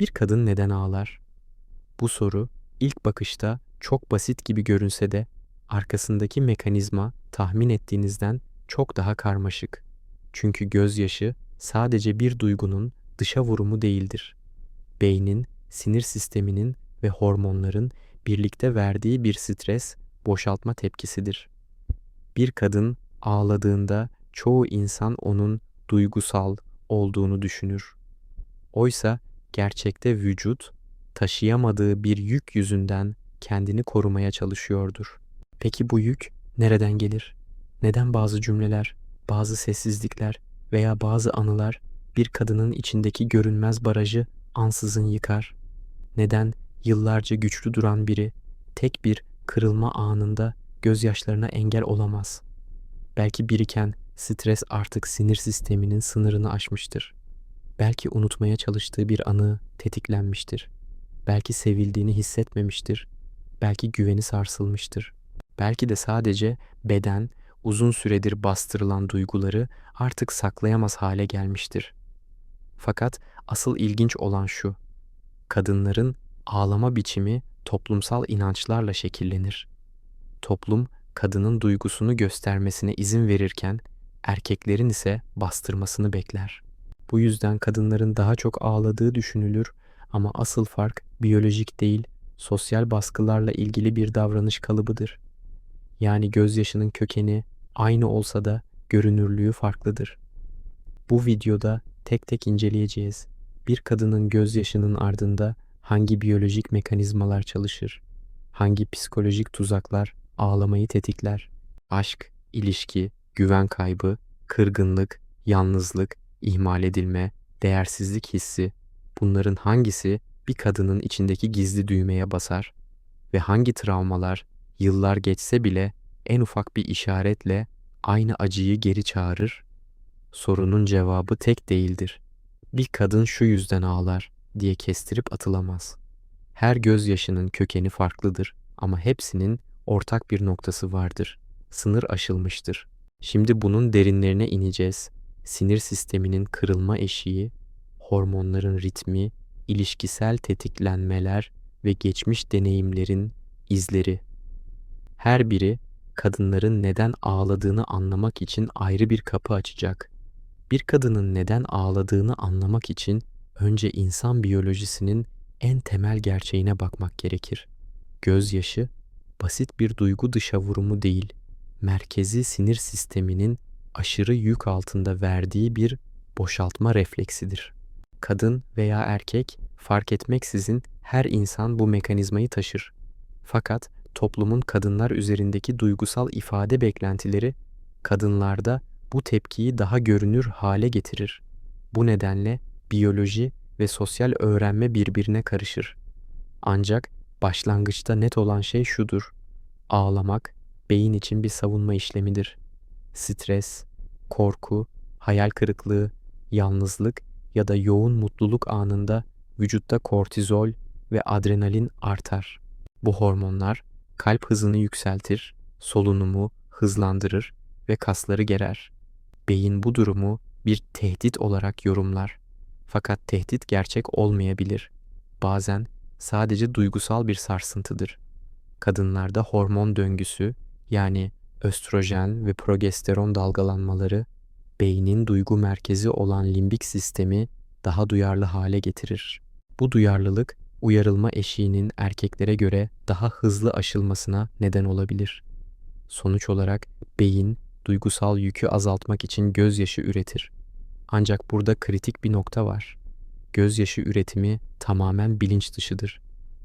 Bir kadın neden ağlar? Bu soru ilk bakışta çok basit gibi görünse de arkasındaki mekanizma tahmin ettiğinizden çok daha karmaşık. Çünkü gözyaşı sadece bir duygunun dışa vurumu değildir. Beynin, sinir sisteminin ve hormonların birlikte verdiği bir stres, boşaltma tepkisidir. Bir kadın ağladığında çoğu insan onun duygusal olduğunu düşünür. Oysa gerçekte vücut taşıyamadığı bir yük yüzünden kendini korumaya çalışıyordur. Peki bu yük nereden gelir? Neden bazı cümleler, bazı sessizlikler veya bazı anılar bir kadının içindeki görünmez barajı ansızın yıkar? Neden yıllarca güçlü duran biri tek bir kırılma anında gözyaşlarına engel olamaz? Belki biriken stres artık sinir sisteminin sınırını aşmıştır. Belki unutmaya çalıştığı bir anı tetiklenmiştir. Belki sevildiğini hissetmemiştir. Belki güveni sarsılmıştır. Belki de sadece beden uzun süredir bastırılan duyguları artık saklayamaz hale gelmiştir. Fakat asıl ilginç olan şu. Kadınların ağlama biçimi toplumsal inançlarla şekillenir. Toplum kadının duygusunu göstermesine izin verirken erkeklerin ise bastırmasını bekler. Bu yüzden kadınların daha çok ağladığı düşünülür ama asıl fark biyolojik değil, sosyal baskılarla ilgili bir davranış kalıbıdır. Yani gözyaşının kökeni aynı olsa da görünürlüğü farklıdır. Bu videoda tek tek inceleyeceğiz. Bir kadının gözyaşının ardında hangi biyolojik mekanizmalar çalışır? Hangi psikolojik tuzaklar ağlamayı tetikler? Aşk, ilişki, güven kaybı, kırgınlık, yalnızlık, ihmal edilme, değersizlik hissi bunların hangisi bir kadının içindeki gizli düğmeye basar ve hangi travmalar yıllar geçse bile en ufak bir işaretle aynı acıyı geri çağırır? Sorunun cevabı tek değildir. Bir kadın şu yüzden ağlar diye kestirip atılamaz. Her gözyaşının kökeni farklıdır ama hepsinin ortak bir noktası vardır. Sınır aşılmıştır. Şimdi bunun derinlerine ineceğiz. Sinir sisteminin kırılma eşiği, hormonların ritmi, ilişkisel tetiklenmeler ve geçmiş deneyimlerin izleri. Her biri kadınların neden ağladığını anlamak için ayrı bir kapı açacak. Bir kadının neden ağladığını anlamak için önce insan biyolojisinin en temel gerçeğine bakmak gerekir. Gözyaşı basit bir duygu dışa vurumu değil, merkezi sinir sisteminin aşırı yük altında verdiği bir boşaltma refleksidir. Kadın veya erkek fark etmeksizin her insan bu mekanizmayı taşır. Fakat toplumun kadınlar üzerindeki duygusal ifade beklentileri kadınlarda bu tepkiyi daha görünür hale getirir. Bu nedenle biyoloji ve sosyal öğrenme birbirine karışır. Ancak başlangıçta net olan şey şudur. Ağlamak beyin için bir savunma işlemidir. Stres, korku, hayal kırıklığı, yalnızlık ya da yoğun mutluluk anında vücutta kortizol ve adrenalin artar. Bu hormonlar kalp hızını yükseltir, solunumu hızlandırır ve kasları gerer. Beyin bu durumu bir tehdit olarak yorumlar. Fakat tehdit gerçek olmayabilir. Bazen sadece duygusal bir sarsıntıdır. Kadınlarda hormon döngüsü yani östrojen ve progesteron dalgalanmaları beynin duygu merkezi olan limbik sistemi daha duyarlı hale getirir. Bu duyarlılık uyarılma eşiğinin erkeklere göre daha hızlı aşılmasına neden olabilir. Sonuç olarak beyin duygusal yükü azaltmak için gözyaşı üretir. Ancak burada kritik bir nokta var. Gözyaşı üretimi tamamen bilinç dışıdır.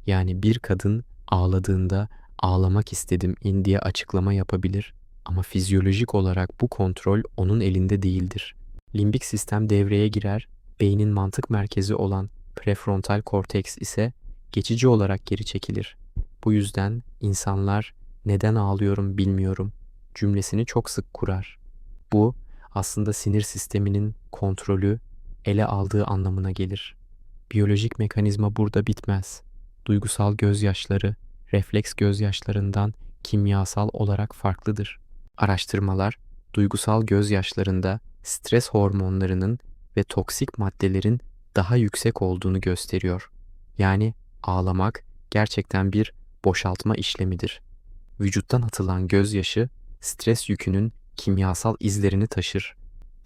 Yani bir kadın ağladığında ağlamak istedim in diye açıklama yapabilir ama fizyolojik olarak bu kontrol onun elinde değildir. Limbik sistem devreye girer, beynin mantık merkezi olan prefrontal korteks ise geçici olarak geri çekilir. Bu yüzden insanlar neden ağlıyorum bilmiyorum cümlesini çok sık kurar. Bu aslında sinir sisteminin kontrolü ele aldığı anlamına gelir. Biyolojik mekanizma burada bitmez. Duygusal gözyaşları refleks gözyaşlarından kimyasal olarak farklıdır. Araştırmalar duygusal gözyaşlarında stres hormonlarının ve toksik maddelerin daha yüksek olduğunu gösteriyor. Yani ağlamak gerçekten bir boşaltma işlemidir. Vücuttan atılan gözyaşı stres yükünün kimyasal izlerini taşır.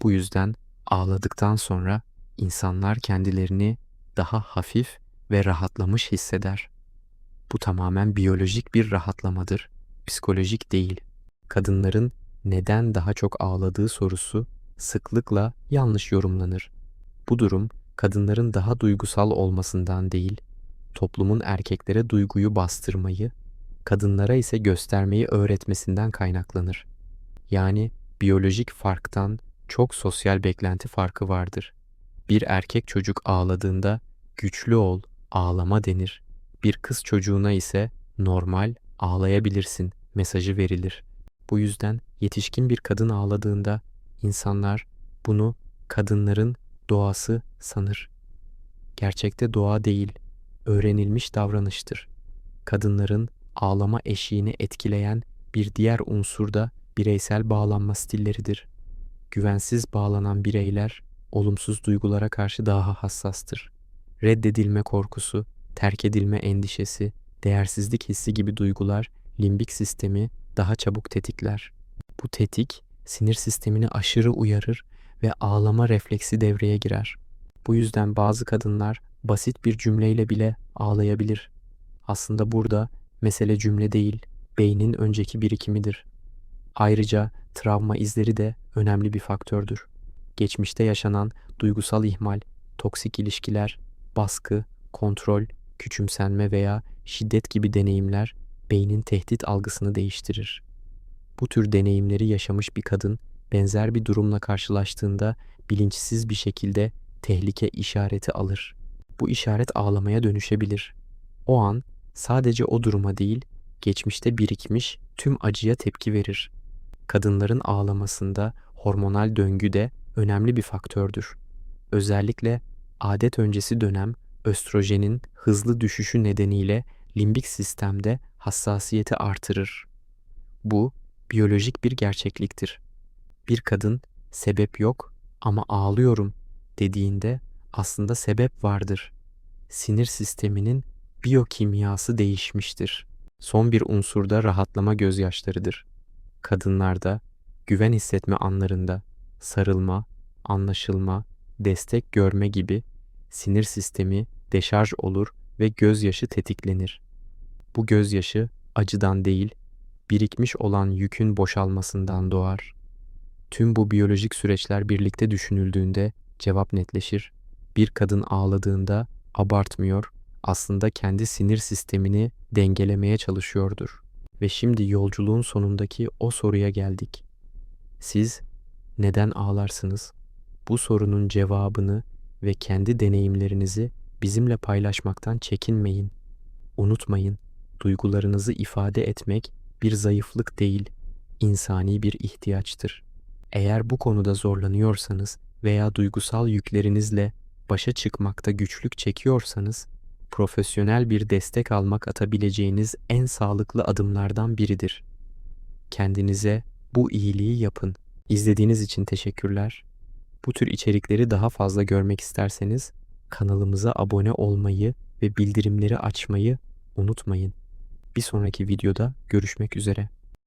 Bu yüzden ağladıktan sonra insanlar kendilerini daha hafif ve rahatlamış hisseder. Bu tamamen biyolojik bir rahatlamadır, psikolojik değil. Kadınların neden daha çok ağladığı sorusu sıklıkla yanlış yorumlanır. Bu durum kadınların daha duygusal olmasından değil, toplumun erkeklere duyguyu bastırmayı, kadınlara ise göstermeyi öğretmesinden kaynaklanır. Yani biyolojik farktan çok sosyal beklenti farkı vardır. Bir erkek çocuk ağladığında güçlü ol, ağlama denir. Bir kız çocuğuna ise normal, ağlayabilirsin mesajı verilir. Bu yüzden yetişkin bir kadın ağladığında insanlar bunu kadınların doğası sanır. Gerçekte doğa değil, öğrenilmiş davranıştır. Kadınların ağlama eşiğini etkileyen bir diğer unsur da bireysel bağlanma stilleridir. Güvensiz bağlanan bireyler olumsuz duygulara karşı daha hassastır. Reddedilme korkusu, terk edilme endişesi, değersizlik hissi gibi duygular limbik sistemi daha çabuk tetikler. Bu tetik sinir sistemini aşırı uyarır ve ağlama refleksi devreye girer. Bu yüzden bazı kadınlar basit bir cümleyle bile ağlayabilir. Aslında burada mesele cümle değil, beynin önceki birikimidir. Ayrıca travma izleri de önemli bir faktördür. Geçmişte yaşanan duygusal ihmal, toksik ilişkiler, baskı, kontrol, küçümsenme veya şiddet gibi deneyimler beynin tehdit algısını değiştirir. Bu tür deneyimleri yaşamış bir kadın benzer bir durumla karşılaştığında bilinçsiz bir şekilde tehlike işareti alır. Bu işaret ağlamaya dönüşebilir. O an sadece o duruma değil, geçmişte birikmiş tüm acıya tepki verir. Kadınların ağlamasında hormonal döngü de önemli bir faktördür. Özellikle adet öncesi dönem östrojenin hızlı düşüşü nedeniyle limbik sistemde hassasiyeti artırır. Bu biyolojik bir gerçekliktir. Bir kadın sebep yok ama ağlıyorum dediğinde aslında sebep vardır. Sinir sisteminin biyokimyası değişmiştir. Son bir unsur da rahatlama gözyaşlarıdır. Kadınlarda güven hissetme anlarında sarılma, anlaşılma, destek görme gibi sinir sistemi deşarj olur ve gözyaşı tetiklenir. Bu gözyaşı acıdan değil, birikmiş olan yükün boşalmasından doğar. Tüm bu biyolojik süreçler birlikte düşünüldüğünde cevap netleşir. Bir kadın ağladığında abartmıyor, aslında kendi sinir sistemini dengelemeye çalışıyordur. Ve şimdi yolculuğun sonundaki o soruya geldik. Siz neden ağlarsınız? Bu sorunun cevabını ve kendi deneyimlerinizi bizimle paylaşmaktan çekinmeyin. Unutmayın, duygularınızı ifade etmek bir zayıflık değil, insani bir ihtiyaçtır. Eğer bu konuda zorlanıyorsanız veya duygusal yüklerinizle başa çıkmakta güçlük çekiyorsanız, profesyonel bir destek almak atabileceğiniz en sağlıklı adımlardan biridir. Kendinize bu iyiliği yapın. İzlediğiniz için teşekkürler. Bu tür içerikleri daha fazla görmek isterseniz kanalımıza abone olmayı ve bildirimleri açmayı unutmayın. Bir sonraki videoda görüşmek üzere.